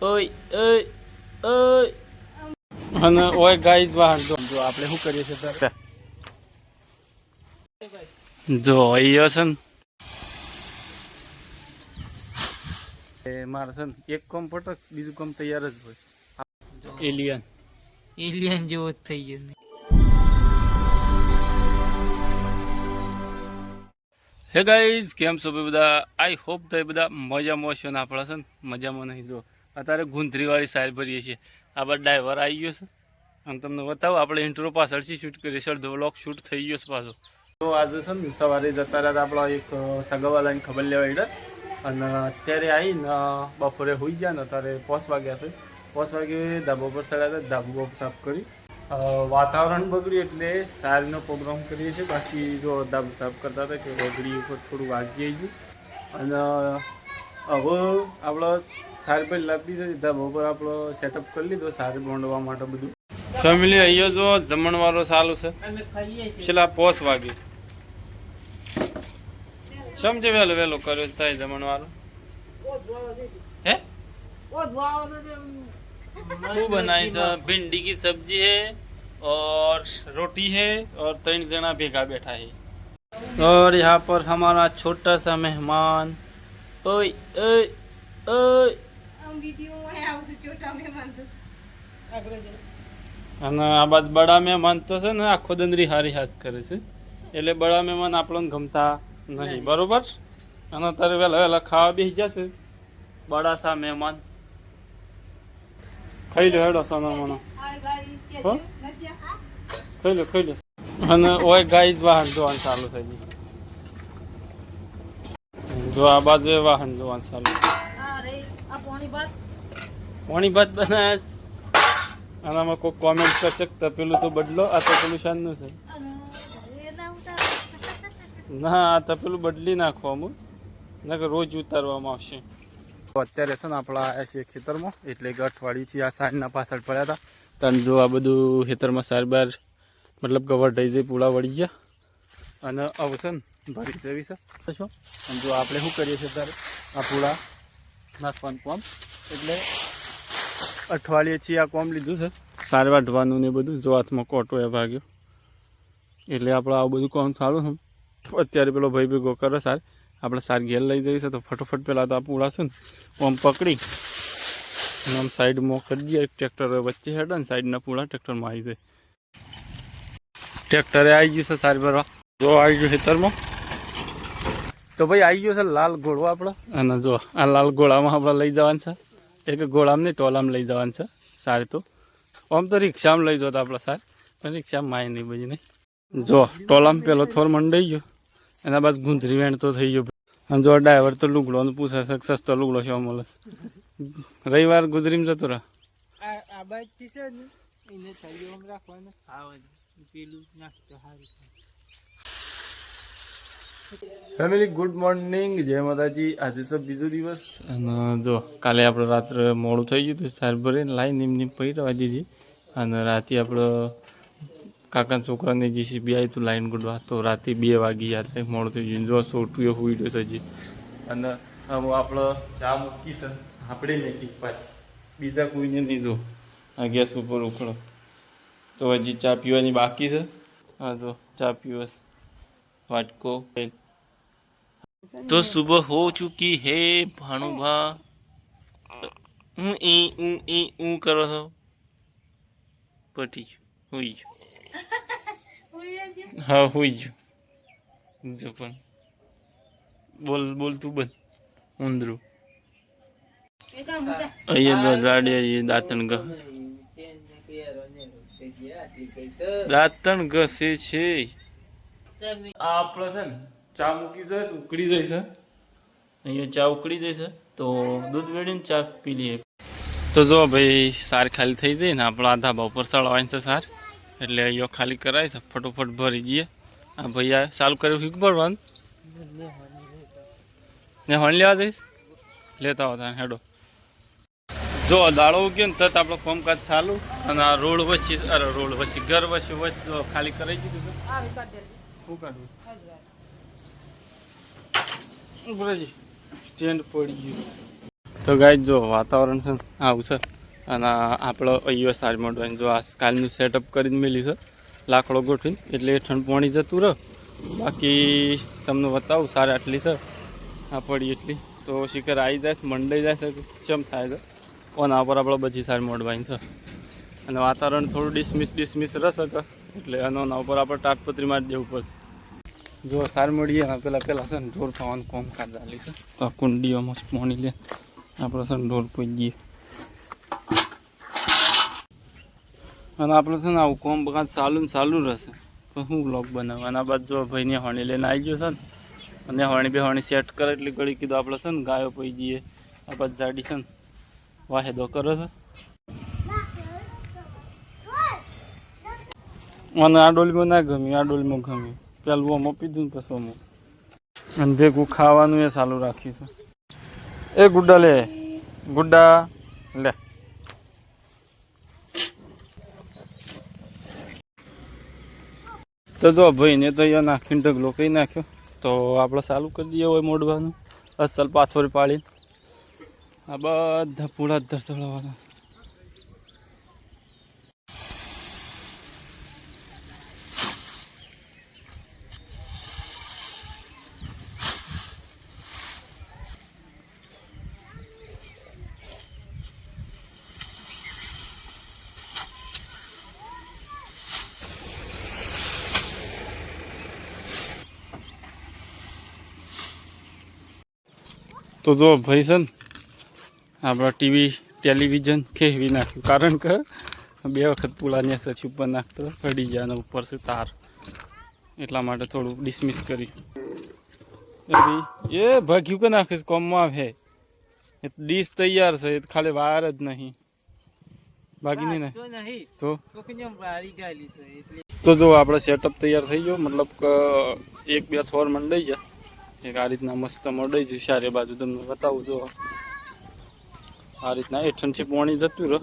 ઓય ઓય ઓય. અને ઓય ગાઈઝ વાહન જો. જો આપણે શું કરીએ છીએ જો અહીંયા છે ને. એ મારે છે ને એક કોમ પટક બીજું કોમ તૈયાર જ હોય. એલિયન એલિયન જેવો જ થઈ ગયો ને હે ગાઈઝ કેમ છો બધા? આઈ હોપ તો એ બધા મજામાં હશો ને આપણા છે ને? મજામાં નહીં જો. અત્યારે ગુંધરીવાળી સાઈડ ભરીએ છીએ. આ બધા ડ્રાઈવર આવી ગયો છે. અને તમને બતાવો, આપણે ઇન્ટ્રો પાછળથી શૂટ કરીએ સર વ્લોગ શૂટ થઈ ગયો છે પાછો. તો આજે છે ને સવારે જતા રહ્યા આપણા એક સગાવાલાની ખબર લેવા ઈડર અને અત્યારે આવીને બપોરે હોઈ ગયા ને અત્યારે પોસ વાગ્યા છે. પોસ વાગે ધાબા પર ચડ્યા હતા, ધાબો સાફ કરી. વાતાવરણ બગડ્યું એટલે સારીનો પ્રોગ્રામ કરીએ છીએ. બાકી જો ધાબુ સાફ કરતા હતા કે વગડી ઉપર થોડું વાગી ગયું. અને હવે આપણો સારી પર લાવી દીધી ધાબા ઉપર આપણો સેટઅપ કરી લીધો સારી બોંડવા માટે બધું ફેમિલી અહીંયા જો જમણવારો ચાલુ છે અમે ખાઈએ છીએ છેલ્લા પોસ વાગે સમજે વહેલો વહેલો કર્યો થાય જમણવારો હે वो बनाई था भिंडी की सब्जी है और रोटी है और तीन जना भेगा बैठा है और यहाँ पर हमारा छोटा सा मेहमान ओए ओए ओए અને આ બાજ બડા મહેમાન તો છે ને આખો દંદરી હારી હાથ કરે છે. એટલે બડા મહેમાન આપણને ગમતા નહીં બરોબર? અને અત્યારે વહેલા વહેલા ખાવા બેસી જશે બડા સા મહેમાન. ખાઈ લો હેડો સોના મોનો? ખાઈ લો ખાઈ લો અને ઓય ગાઈ વાહન જોવાનું ચાલુ થઈ ગયું. જો આ બાજુ વાહન જોવાનું ચાલુ. પાણી ભાત? બનાવ્યા છે. આનામાં કોઈ કોમેન્ટ કરશે તો તપેલું તો બદલો આ તપેલું શાનનું છે. ના આ તપેલું બદલી નાખો અમુક. નકર રોજ ઉતારવામાં આવશે. અત્યારે છે ને આપણા આવ્યા છીએ ખેતરમાં એટલે કે અઠવાડિયુંથી આ સાંજના પાછળ પડ્યા હતા. તને જો આ બધું ખેતરમાં સાર બાર મતલબ કવર થઈ જઈ પૂળા વળી ગયા. અને આવશે ને ભરી જવી છે. શું? અને જો આપણે શું કરીએ છીએ ત્યારે આ પૂળા નાખવાનું કોમ. એટલે અઠવાડિયેથી આ કોમ લીધું છે. સાર વાઢવાનું ને બધું જો હાથમાં કોટો એ ભાગ્યો. એટલે આપણે આવું બધું કોમ સારું છે. અત્યારે પેલો ભાઈ ભેગો કરે સાર આપણે સાર ઘેર લઈ જઈએ છે તો ફટોફટ પહેલાં તો આ પૂળા ને આમ પકડી. આમ સાઈડમાં કરી દઈએ. ટ્રેક્ટર વચ્ચે હેડે ને સાઈડના પૂળા ટ્રેક્ટરમાં આવી જાય. ટ્રેક્ટરે આવી ગયું છે સાર ભરવા. જો આવી ગયું ખેતરમાં. તો ભાઈ આવી ગયો છે લાલ ઘોડો આપણો. અને જો આ લાલ ઘોડામાં આપણે લઈ જવાનું છે. એક ઘોડામાં નહીં ટોલામાં લઈ જવાનું છે સારી તો. આમ તો રિક્ષામાં લઈ જતા આપણે સાર પણ રિક્ષામાં માય નહીં બધી નહીં. જો ટોલામાં પેલો થોર મંડાઈ ગયો. એના બાદ ગુંધરી વેણ તો થઈ ગયો. અને જો ડ્રાઈવર તો લુગડોનું પૂછે છે સસ્તો લુગડો છે મળે? રવિવાર ગુજરીમાં જતો રહે. આ આ બાજુ છે ને એને થઈ ગયો રાખવાનું ખાવાનું પેલું નાખતો સારું ફેમિલી, ગુડ મોર્નિંગ. જય માતાજી. આજે તો બીજો દિવસ. અને જો, કાલે આપણે રાત્રે મોડું થઈ ગયું હતું સાર ભરીને લાઈ નીમ નીમ પહી રવા દીધી અને રાતે આપણે કાકાના છોકરાને જીસીબી આવી હતું લાઈન ગુડવા તો રાતે બે વાગી થાય મોડું થઈ ગયું. જો સોટું એ હુઈ ગયો છે અને હવે આપણે ચા મૂકી છે આપણે મેકીશ પાછી. બીજા કોઈને નહીં જો. આ ગેસ ઉપર ઉખડો તો હજી ચા પીવાની બાકી છે. હા તો ચા પીવસ. વાટકો तो सुबह हो चुकी है भानुभा હું એ હું એ હું કરો છો પટી ગયું હુઈ ગયું હા હુઈ ગયું જો પણ બોલ બોલ તું બોલ ઊંધરું અહીંયા તો ગાડી અહીંયા દાંતણ ગ દાંતણ ઘસે છે આ આપણો છે ને ચા મૂકી છે ઉકળી જાય છે. અહીંયા ચા ઉકળી જાય છે તો દૂધ વેડીને ચા પી લઈએ. તો જો ભાઈ સાર ખાલી થઈ જાય ને આપણા ધાબા ઉપર ચડવાની છે સાર. એટલે અહીંયા ખાલી કરાય છે ફટોફટ ભરી ગયે આ ભાઈ આ ચાલુ કર્યું શીખ ભરવાનું? ને હોણ લેવા જઈશ? લેતા આવતા હેડો. જો દાડો ઉગ્યો ને તરત આપણો કામકાજ ચાલુ. અને આ રોડ વચ્ચે અરે રોડ વચ્ચે ઘર વચ્ચે વચ્ચે ખાલી કરાવી દીધું છે. શું કાઢવું? સ્ટેન્ડ પડી ગયું. તો ગાય જો વાતાવરણ છે આવું છે. અને આપણો અહીંયા સારી મોડવાની જો આ કાલનું સેટઅપ કરીને મેલ્યું છે, લાકડો ગોઠવીને, એટલે ઠંડ પાણી જતું રહે. બાકી તમને બતાવું, સારી આટલી છે. આ પડી એટલી. તો શિખર આવી જાય મંડાઈ જાય ચમ થાય છે. ઓના પર આપણે બધી સારી મોડવાની છે. અને વાતાવરણ થોડું ડિસમિસ ડિસમિસ રહેશે કે, એટલે એના ઉપર આપણે તાટપત્રી મારી દેવું પડશે. જો સાર ને પેલા પેલા છે ને ઢોર પાવાનું કોમ કાઢ ચાલી છે. તો આ કુંડીઓમાં પાણી લે. આપણે છે ને ઢોર પોઈ જઈએ અને આપણે છે ને આવું કોમ બગાડ ચાલુ ને ચાલુ રહેશે. તો શું બ્લોગ બનાવવાના બાદ જો ભાઈને હોણી લઈને આવી ગયો છે ને, અને હોણી બે હોણી સેટ કરે એટલે ઘડી કીધું આપણે છે ને ગાયો પઈ જઈએ આ બાદ જાડી છે ને વાહેદો કરે છે. અને આ ડોલીમાં ના ગમ્યું, આ ડોલીમાં ગમ્યું. પેલું આમાં પીધું ને પછી અને ભેગું ખાવાનું એ ચાલુ રાખ્યું એ ગુડ્ડા લે. ગુડ્ડા, લે. તો જો ભાઈ, ને તો અહીંયા નાખીને ઢગલો કહી નાખ્યો. તો આપણે ચાલુ કરી દઈએ હોય મોડવાનું. અસલ પાથોર પાડીને. આ બધા પૂળા ધરસળવાના તો જો ભાઈ છે ને આપણા ટીવી ટેલિવિઝન ખેવી નાખ્યું. કારણ કે બે વખત પુલાની સચી ઉપર નાખતો પડી જાય ઉપર છે તાર. એટલા માટે થોડું ડિસમિસ કરી એ ભાગ્યું કે નાખીશ કોમમાં આવે. એ ડીશ તૈયાર છે એ ખાલી વાર જ નહીં. બાકી નહીં તો તો? જો આપણે સેટઅપ તૈયાર થઈ ગયો મતલબ કે એક બે થોર મંડાઈ ગયા. એક આ રીતના મસ્ત મંડાઈ ગયું ચારે બાજુ તમને બતાવું જો. આ રીતના હેઠળથી પાણી જતું રહે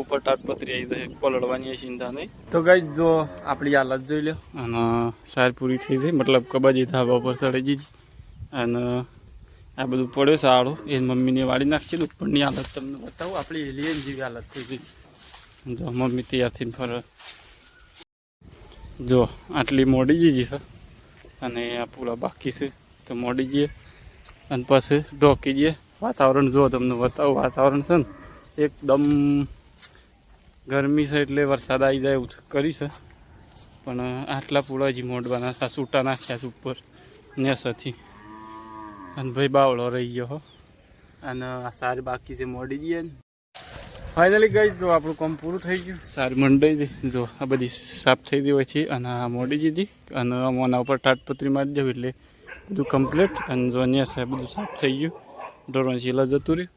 ઉપર તાટપત્રી આવી જાય પલળવાની ચિંતા નહીં. તો ગાઈ જો આપણી હાલત જોઈ લો અને સાર પૂરી થઈ ગઈ મતલબ કબાજી ધાબા પર ચડી ગઈ અને આ બધું પડ્યો સારો એ મમ્મીને વાળી નાખશે ને ઉપરની હાલત તમને બતાવું આપણી એલિયન જેવી હાલત થઈ ગઈ. જો મમ્મી તૈયાર થઈને ફરે. જો આટલી મોડી જઈ છે. અને આ પૂરા બાકી છે. તો મોડી જઈએ અને પછી ઢોકી જઈએ. વાતાવરણ જુઓ તમને, બતાવું વાતાવરણ છે ને, એકદમ ગરમી છે એટલે વરસાદ આવી જાય એવું કરી છે. પણ આટલા પૂળા હજી મોડવાના છે. સૂટા નાખ્યા છે ઉપર, નેસથી. અને ભાઈ બાવળો રહી ગયો હો. અને આ સાર બાકી છે, મોડી જઈએ ને. ફાઇનલી ગઈ જો આપણું કામ પૂરું થઈ ગયું. સાર મંડાઈ ગઈ જો આ બધી સાફ થઈ ગઈ હોય છે. અને આ મોડી દીધી અને આના ઉપર ટાટપત્રી મારી દેવું એટલે બધું કમ્પ્લીટ અને જો અહીંયા છે બધું સાફ થઈ ગયું. ઢોરણ શીલા જતું રહ્યું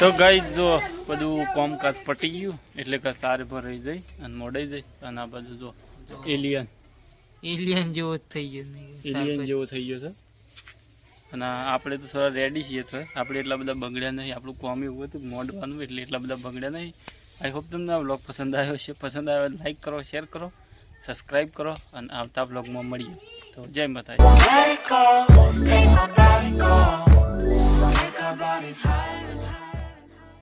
તો ગાઈ જો બધું કોમકાજ પટી ગયું એટલે કે સાર ભરાઈ જાય અને મોડાઈ જાય અને આ બધું જો એલિયન. એલિયન જેવો જ થઈ ગયો નહીં એલિયન જેવો થઈ ગયો છે. અને આપણે તો સર રેડી છીએ તો આપણે એટલા બધા બગડ્યા નહીં. આપણું કોમ એવું હતું મોડવાનું એટલે એટલા બધા બગડ્યા નહીં. આઈ હોપ તમને આ બ્લોગ પસંદ આવ્યો છે પસંદ આવ્યો લાઈક કરો શેર કરો. સબસ્ક્રાઈબ કરો અને આવતા બ્લોગમાં મળીએ. તો જય માતાજી.